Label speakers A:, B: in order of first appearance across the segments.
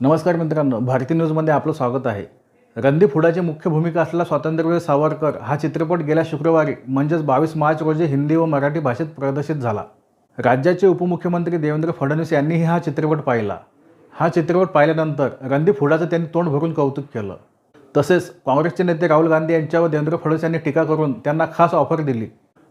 A: नमस्कार मित्रांनो भारती न्यूजमध्ये आपलं स्वागत आहे. रणदीप हुडाची मुख्य भूमिका असलेला स्वातंत्र्यवीर सावरकर हा चित्रपट गेल्या शुक्रवारी म्हणजेच बावीस मार्च रोजी हिंदी व मराठी भाषेत प्रदर्शित झाला. राज्याचे उपमुख्यमंत्री देवेंद्र फडणवीस यांनीही हा चित्रपट पाहिला. हा चित्रपट पाहिल्यानंतर रणदीप हुडाचं त्यांनी तोंड भरून कौतुक केलं. तसेच काँग्रेसचे नेते राहुल गांधी यांच्यावर देवेंद्र फडणवीस यांनी टीका करून त्यांना खास ऑफर दिली.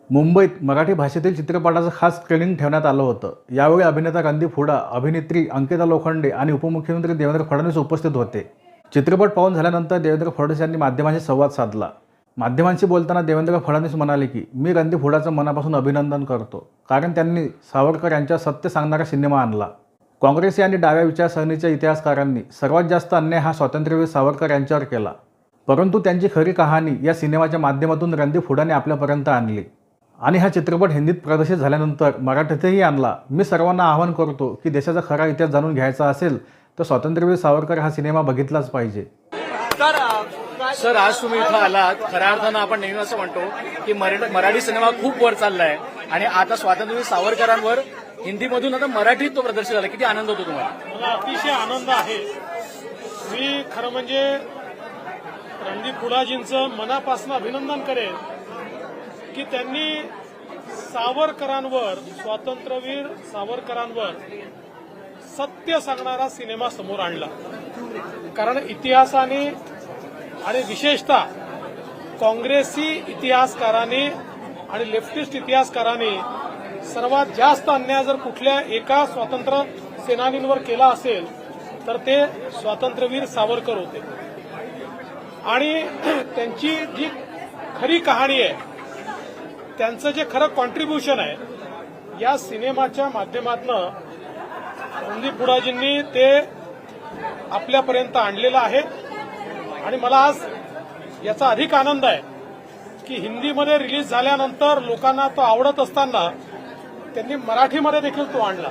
A: मुंबईत मराठी भाषेतील चित्रपटाचं खास स्क्रीनिंग ठेवण्यात आलं होतं. यावेळी अभिनेता रणदीप फुडा अभिनेत्री अंकिता लोखंडे आणि उपमुख्यमंत्री देवेंद्र फडणवीस उपस्थित होते. चित्रपट पाहून झाल्यानंतर देवेंद्र फडणवीस यांनी माध्यमांशी संवाद साधला. माध्यमांशी बोलताना देवेंद्र फडणवीस म्हणाले की मी रणदीप फुडाचं मनापासून अभिनंदन करतो कारण त्यांनी सावरकर यांच्या सत्य सांगणारा सिनेमा आणला. काँग्रेसी आणि डाव्या विचारसरणीच्या इतिहासकारांनी सर्वात जास्त अन्याय हा स्वातंत्र्यवीर सावरकर यांच्यावर केला. परंतु त्यांची खरी कहाणी या सिनेमाच्या माध्यमातून रणदीप हुडाने आपल्यापर्यंत आणली. आणि हा चित्रपट हिंदीत प्रदर्शित झाल्यानंतर मराठीतही आणला. मी सर्वांना आवाहन करतो की देशाचा खरा इतिहास जाणून घ्यायचा असेल तर स्वातंत्र्यवीर सावरकर हा सिनेमा बघितलाच पाहिजे.
B: सर आज तुम्ही इथं आलात. खऱ्या अर्थानं आपण नेहमी असं म्हणतो की मराठी सिनेमा खूप वर चाललाय. आणि आता स्वातंत्र्यवीर सावरकरांवर हिंदीमधून आता मराठीत तो प्रदर्शित झाला. किती आनंद होतो तुम्हाला?
C: मला अतिशय आनंद आहे. मी खरं म्हणजे रणदीप हुडाजींचं मनापासून अभिनंदन करेन. की त्यांनी सावरकरांवर स्वातंत्र्यवीर सावरकरांवर सत्य सांगणारा सिनेमा समोर आणला. कारण इतिहासाने आणि विशेषतः काँग्रेसी इतिहासकारांनी आणि लेफ्टिस्ट इतिहासकारांनी सर्वात जास्त अन्याय जर कुठल्या एका स्वातंत्र्य सेनानींवर केला असेल तर ते स्वातंत्र्यवीर सावरकर होते. आणि त्यांची जी खरी कहाणी आहे त्यांचं जे खरं कॉन्ट्रीब्युशन आहे या सिनेमाच्या माध्यमातनं संदीप बुडाजींनी ते आपल्यापर्यंत आणलेलं आहे. आणि मला आज याचा अधिक आनंद आहे की हिंदीमध्ये रिलीज झाल्यानंतर लोकांना तो आवडत असताना त्यांनी मराठीमध्ये देखील तो आणला.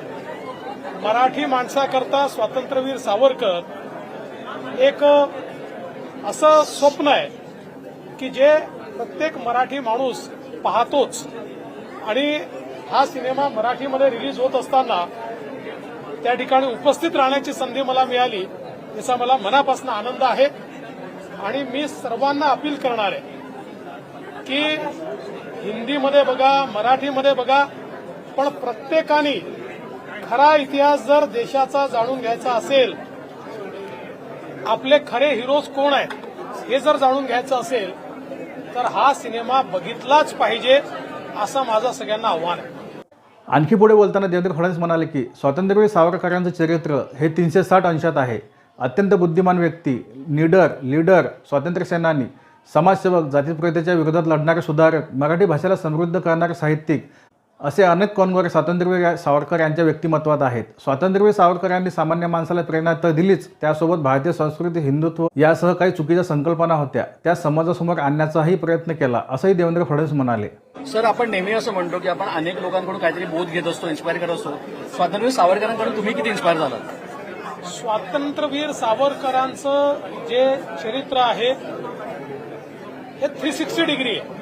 C: मराठी माणसाकरता स्वातंत्र्यवीर सावरकर एक असं स्वप्न आहे की जे प्रत्येक मराठी माणूस पाहतोच. आणि हा सिनेमा मराठीमध्ये रिलीज होत असताना त्या ठिकाणी उपस्थित राहण्याची संधी मला मिळाली याचा मला मनापासून आनंद आहे. आणि मी सर्वांना अपील करणार आहे की हिंदीमध्ये बघा मराठीमध्ये बघा पण प्रत्येकाने खरा इतिहास जर देशाचा जाणून घ्यायचा असेल आपले खरे हिरोज कोण आहेत हे जर जाणून घ्यायचं असेल तर हा सिनेमा बघितलाच पाहिजे असं माझं सगळ्यांना आव्हान आहे.
A: आणखी पुढे बोलताना देवेंद्र फडणवीस म्हणाले की स्वातंत्र्यवीर सावरकरांचं चरित्र हे तीनशे साठ अंशात आहे. अत्यंत बुद्धिमान व्यक्ती निडर लीडर स्वातंत्र्यसेनानी समाजसेवक जातीप्रथेच्या विरोधात लढणारे सुधारक मराठी भाषेला समृद्ध करणारे साहित्यिक असे अनेक कॉनवर स्वातंत्र्यवीर सावरकर यांच्या व्यक्तिमत्वात आहेत. स्वातंत्र्यवीर सावरकर यांनी सामान्य माणसाला प्रेरणा तर दिलीच त्यासोबत भारतीय संस्कृती हिंदुत्व यासह काही चुकीच्या संकल्पना होत्या. त्या समाजासमोर आणण्याचाही प्रयत्न केला असंही देवेंद्र फडणवीस म्हणाले.
B: सर आपण नेहमी असं म्हणतो की आपण अनेक लोकांकडून काहीतरी बोध घेत असतो इन्स्पायर करत असतो. स्वातंत्र्यवीर सावरकरांकडून तुम्ही किती इन्स्पायर झालात?
C: स्वातंत्र्यवीर सावरकरांचं जे चरित्र आहे हे थ्री सिक्स्टी डिग्री आहे.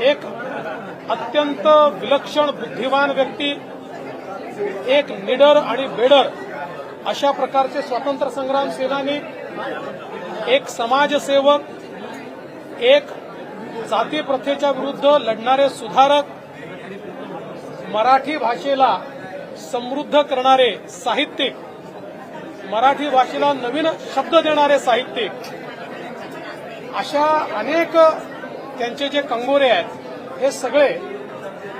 C: एक अत्यंत विलक्षण बुद्धिमान व्यक्ती एक निडर आणि बेडर अशा प्रकारचे स्वातंत्र्य संग्राम सेनानी एक समाजसेवक एक जाती प्रथेच्या विरुद्ध लढणारे सुधारक मराठी भाषेला समृद्ध करणारे साहित्यिक मराठी भाषेला नवीन शब्द देणारे साहित्यिक अशा अनेक त्यांचे जे कंगोरे आहेत हे सगळे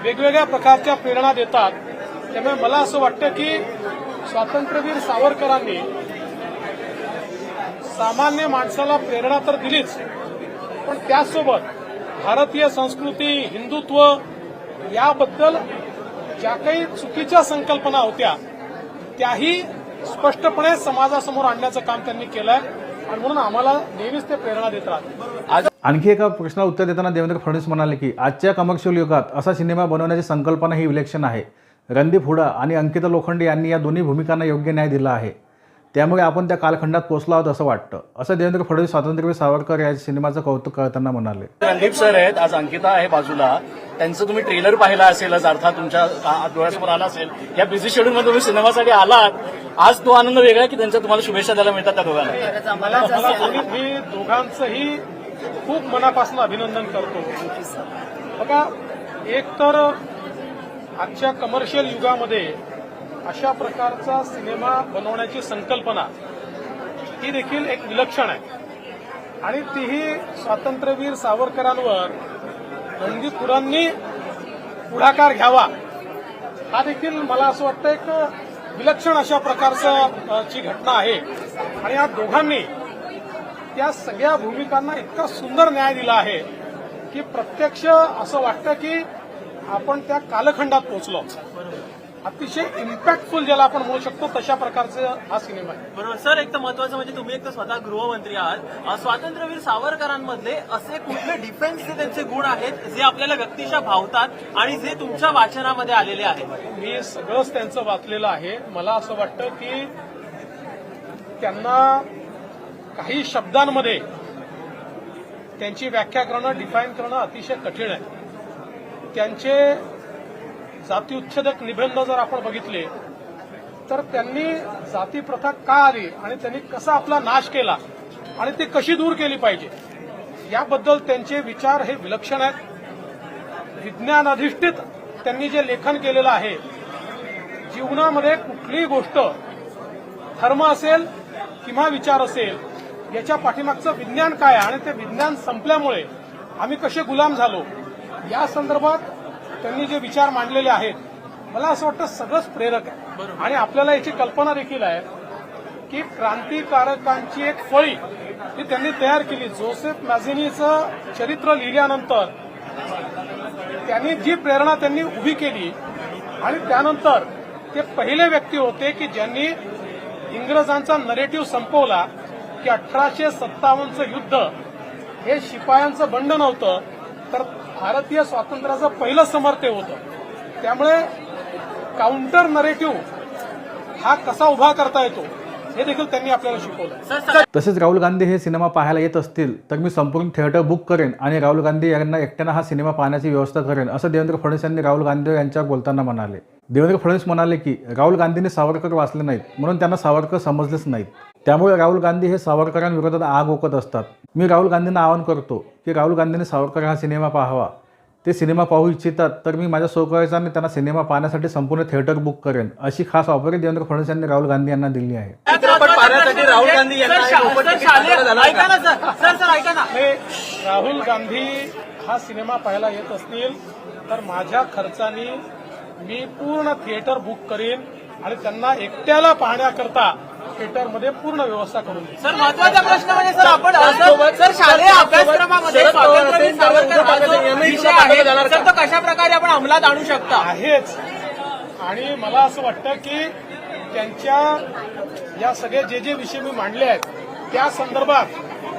C: वेगवेगळ्या प्रकारच्या प्रेरणा देतात. त्यामुळे मला असं वाटतं की स्वातंत्र्यवीर सावरकरांनी सामान्य माणसाला प्रेरणा तर दिलीच पण त्याचसोबत भारतीय संस्कृती हिंदुत्व याबद्दल ज्या काही चुकीच्या संकल्पना होत्या त्याही स्पष्टपणे समाजासमोर आणण्याचं काम त्यांनी केलं आहे आणि म्हणून आम्हाला नेहमीच ते प्रेरणा देत
B: आज
A: आणखी एका प्रश्नाला उत्तर देताना देवेंद्र फडणवीस म्हणाले की आजच्या कमर्शियल युगात असा सिनेमा बनवण्याची संकल्पना ही विलक्षण आहे. रणदीप हुडा आणि अंकिता लोखंडे यांनी या दोन्ही भूमिकांना योग्य न्याय दिला आहे. त्यामुळे आपण त्या कालखंडात पोहोचलो आहोत असं वाटतं. असं देवेंद्र फडणवीस स्वातंत्र्यवीर सावरकर या सिनेमाचं कौतुक करताना म्हणाले.
B: रणदीप सर आहेत आज अंकिता आहे बाजूला. त्यांचं तुम्ही ट्रेलर पाहिला असेलच अर्थात तुमच्या डोळ्यासमोर आला असेल. या बिझी शेड्यूलमध्ये तुम्ही सिनेमासाठी आलात. आज तो आनंद वेगळा आहे की त्यांच्या तुम्हाला शुभेच्छा द्यायला मिळतात त्या दोघांना?
C: मी दोघांचंही खूप मनापासून अभिनंदन करतो. बघा एक तर आजच्या कमर्शियल युगामध्ये अशा प्रकारचा सिनेमा बनवण्याची संकल्पना ही देखील एक विलक्षण आहे. आणि तीही स्वातंत्र्यवीर सावरकरांवर रणदीप पुढाकार घ्यावा हा देखील मला असं वाटतं एक विलक्षण अशा प्रकारचं ची घटना आहे. आणि या दोघांनी त्या सगळ्या भूमिकांना इतका सुंदर न्याय दिला आहे की प्रत्यक्ष असं वाटतं की आपण त्या कालखंडात पोहोचलो. अतिशय इम्पॅक्टफुल ज्याला आपण म्हणू शकतो तशा प्रकारचा हा सिनेमा आहे.
D: बरोबर. सर एक तर महत्वाचं म्हणजे तुम्ही एक तर स्वतः गृहमंत्री आहात. स्वातंत्र्यवीर सावरकरांमधले असे कुठले डिफेन्सचे त्यांचे गुण आहेत जे आपल्याला व्यक्तिशा भावतात आणि जे तुमच्या वाचनामध्ये आलेले आहेत?
C: मी सगळंच त्यांचं वाचलेलं आहे. मला असं वाटतं की त्यांना काही शब्दांमध्ये त्यांची व्याख्या करणं डिफाईन करणं अतिशय कठीण आहे. त्यांचे जातीउच्छेदक निबंध जर आपण बघितले तर त्यांनी जाती प्रथा का आली आणि त्यांनी कसा आपला नाश केला आणि ती कशी दूर केली पाहिजे याबद्दल त्यांचे विचार हे विलक्षण आहेत. विज्ञान अधिष्ठित त्यांनी जे लेखन केलेलं आहे जीवनामध्ये कुठलीही गोष्ट धर्म असेल किंवा विचार असेल याच्या पाठीमागचं विज्ञान काय आहे? आणि ते विज्ञान संपल्यामुळे आम्ही कसे गुलाम झालो? या संदर्भात त्यांनी जे विचार मांडलेले आहेत मला असं वाटतं सगळंच प्रेरक आहे. आणि आपल्याला याची कल्पना देखील आहे की क्रांतिकारकांची एक फळी ही त्यांनी तयार केली. जोसेफ मॅझिनीचं चरित्र लिहिल्यानंतर त्यांनी जी प्रेरणा त्यांनी उभी केली आणि त्यानंतर ते पहिले व्यक्ती होते की ज्यांनी इंग्रजांचा नरेटिव्ह संपवला की अठराशे सत्तावन्नचं युद्ध हे शिपायांचं बंड नव्हतं तर भारतीय स्वातंत्र्याचं पहिलं समर ते होतं. त्यामुळे काउंटर नरेटिव्ह हा कसा उभा करता येतो हे देखील त्यांनी आपल्याला शिकवलं.
A: तसेच राहुल गांधी हे सिनेमा पाहायला येत असतील तर मी संपूर्ण थिएटर बुक करेन आणि राहुल गांधी यांना एकट्यानं हा सिनेमा पाहण्याची व्यवस्था करेन असं देवेंद्र फडणवीस यांनी राहुल गांधी यांच्यावर बोलताना म्हणाले. देवेंद्र फडणवीस म्हणाले की राहुल गांधींनी सावरकर वाचले नाहीत म्हणून त्यांना सावरकर समजलेच नाहीत. त्यामुळे राहुल गांधी हे सावरकरांविरोधात आग ओकत असतात. मी राहुल गांधींना आवाहन करतो की राहुल गांधींनी सावरकर हा सिनेमा पाहावा. ते सिनेमा पाहू इच्छितात तर मी माझ्या सहकार्याने त्यांना सिनेमा पाहण्यासाठी संपूर्ण थिएटर बुक करेन अशी खास ऑफर देवेंद्र फडणवीस यांनी राहुल गांधी यांना दिली आहे.
D: चित्रपट पाहण्यासाठी राहुल गांधी यांना एक मोफत तिकीट वाटलं ऐका ना सर. सर सर ऐका ना.
C: राहुल गांधी हा सिनेमा पाहायला येत असतील तर माझ्या खर्चानी मी पूर्ण थिएटर बुक करीन आणि त्यांना एकट्याला पाहण्याकरता थिएटरमध्ये पूर्ण व्यवस्था करून देईन
D: सर महत्त्वाचा प्रश्न म्हणजे सर आपण असं- सर शालेय अभ्यासक्रमामध्ये स्वातंत्र्यवीर सावरकर हा जो विषय आहे. सर तो कशा प्रकारे आपण अंमलात आणू शकता?
C: आहेच. आणि मला असं वाटतं की त्यांच्या या सगळे जे जे विषय मी मांडले आहेत त्या संदर्भात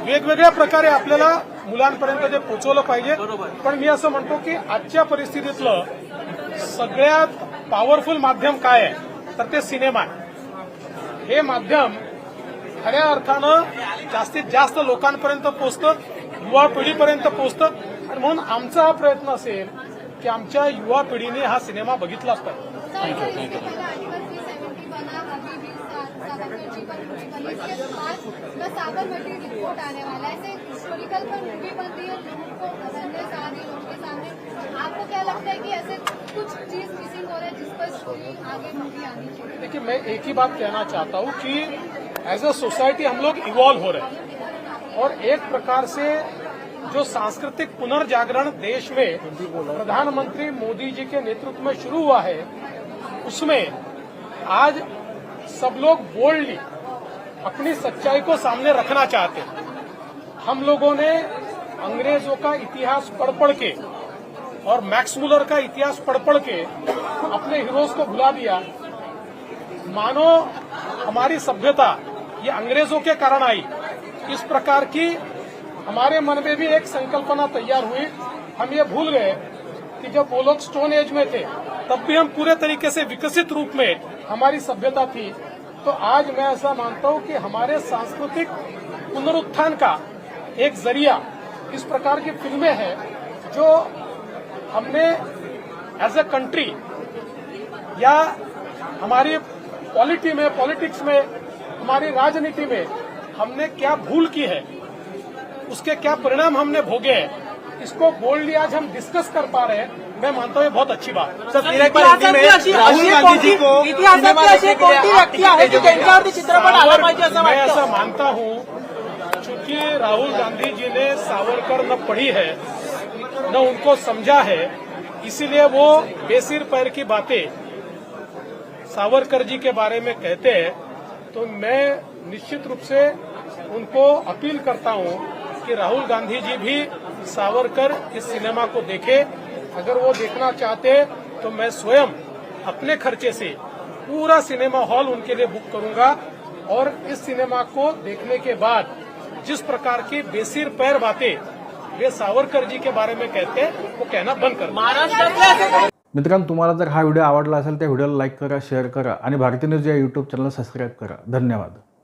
C: वेगवेगळ्या प्रकारे आपल्याला मुलांपर्यंत ते पोहोचवलं पाहिजे. पण मी असं म्हणतो की आजच्या परिस्थितीतलं सगळ्यात पॉवरफुल माध्यम काय आहे? तर ते सिनेमा आहे. हे माध्यम खऱ्या अर्थानं जास्तीत जास्त लोकांपर्यंत पोचतं युवा पिढीपर्यंत पोचतं आणि म्हणून आमचा हा प्रयत्न असेल की आमच्या युवा पिढीने हा सिनेमा बघितलाच पाहिजे
E: आपको क्या लगता है कि ऐसे कुछ चीज़ मिसिंग हो रहा है जिस पर आगे मूवी आनी चाहिए?
C: देखिए, मैं एक ही बात कहना चाहता हूँ कि एज अ सोसाइटी हम लोग इवॉल्व हो रहे हैं। और एक प्रकार से जो सांस्कृतिक पुनर्जागरण देश में प्रधानमंत्री मोदी जी के नेतृत्व में शुरू हुआ है, उसमें आज सब लोग बोल्डली अपनी सच्चाई को सामने रखना चाहते हैं। हम लोगों ने अंग्रेज़ों का इतिहास पढ़ पढ़ के और मैक्स मुलर का इतिहास पढ़ पढ़ के अपने हीरोज को भुला दिया। मानो हमारी सभ्यता ये अंग्रेज़ों के कारण आई। इस प्रकार की हमारे मन में भी एक संकल्पना तैयार हुई। हम ये भूल गए कि जब वो लोग स्टोन एज में थे, तब भी हम पूरे तरीके से विकसित रूप में हमारी सभ्यता थी। तो आज मैं ऐसा मानता हूँ कि हमारे सांस्कृतिक पुनरुत्थान का एक ज़रिया इस प्रकार की फ़िल्में हैं, जो हमने एज ए कंट्री या हमारी पॉलिटी में पॉलिटिक्स में हमारी राजनीति में हमने क्या भूल की है? उसके क्या परिणाम हमने भोगे हैं? इसको बोल्डली आज हम डिस्कस कर पा रहे हैं। मैं मानता हूँ ये बहुत अच्छी बात।
D: सर, कोणती व्यक्ती आहे की त्यांच्यावरती चित्रपट आला पाहिजे असं
C: मैं ऐसा मानता हूँ चूँकि राहुल गांधी जी ने सावरकर न पढ़ी है न उनको समझा है, इसीलिए वो बेसिर पैर की बातें सावरकर जी के बारे में कहते हैं। तो मैं निश्चित रूप से उनको अपील करता हूँ कि राहुल गांधी जी भी सावरकर इस सिनेमा को देखे। अगर वो देखना चाहते तो मैं स्वयं अपने खर्चे से पूरा सिनेमा हॉल उनके लिए बुक करूँगा और इस सिनेमा को देखने के बाद जिस प्रकार की बेसिर पैर बातें वे सावरकर जी के बारे में कहते हैं वो कहना बंद कर
A: मित्रांनो तुम्हाला जर हा व्हिडिओ आवडला असेल त्या व्हिडिओला लाईक करा शेअर करा आणि भारतीय न्यूज या यूट्यूब चॅनलला सबस्क्राईब करा. धन्यवाद.